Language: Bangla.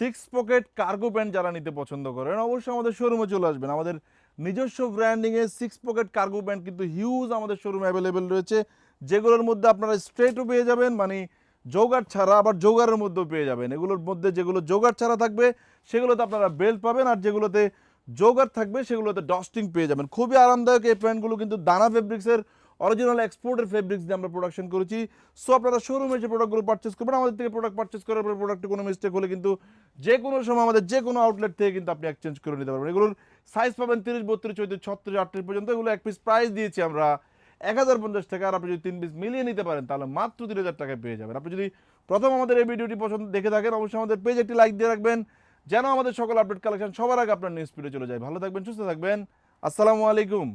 সিক্স পকেট কার্গো প্যান্ট যারা নিতে পছন্দ করেন, অবশ্যই আমাদের শোরুমে চলে আসবেন। আমাদের নিজস্ব ব্র্যান্ডিংয়ে সিক্স পকেট কার্গো প্যান্ট কিন্তু হিউজ আমাদের শোরুমে অ্যাভেলেবেল রয়েছে। যেগুলোর মধ্যে আপনারা স্ট্রেটও পেয়ে যাবেন মানে জোগাড় ছাড়া আবার জোগাড়ের মধ্যেও পেয়ে যাবেন। এগুলোর মধ্যে যেগুলো জোগাড় ছাড়া থাকবে, সেগুলোতে আপনারা বেল্ট পাবেন আর যেগুলোতে জোগাড় থাকবে, সেগুলোতে ডস্টিং পেয়ে যাবেন। খুবই আরামদায়ক এই প্যান্টগুলো কিন্তু দানা ফেব্রিক্সের অরিজিনাল এক্সপোর্টের ফেব্রিক্স দিয়ে আমরা প্রোডাকশন করেছি। সো আপনারা শোরুমে যে প্রোডাক্টগুলো পারচেস করবেন, আমাদের থেকে প্রোডাক্ট পারচেস করার পর প্রোডাক্টে কোনো মিস্টেক হলে কিন্তু যে কোনো সময় আমাদের যে কোনো আউটলেট থেকে কিন্তু আপনি এক্সচেঞ্জ করে নিতে পারবেন। এগুলোর সাইজ পাবেন তিরিশ, বত্রিশ, চৌত্রিশ, ছত্রিশ, আটত্রিশ পর্যন্ত। এগুলো এক পিস প্রাইস দিয়েছি আমরা এক হাজার পঞ্চাশ টাকা। আর আপনি যদি তিন পিস মিলিয়ে নিতে পারেন, তাহলে মাত্র তিন হাজার টাকায় পেয়ে যাবেন। আপনি যদি প্রথম আমাদের এই ভিডিওটি পছন্দ দেখে থাকেন, অবশ্যই আমাদের পেজ একটি লাইক দিয়ে রাখবেন। যেন আমাদের সকল আপডেট কালেকশন সবার আগে আপনার নিউজ ফিডে চলে যায়। ভালো থাকবেন, সুস্থ থাকবেন। আসসালামু আলাইকুম।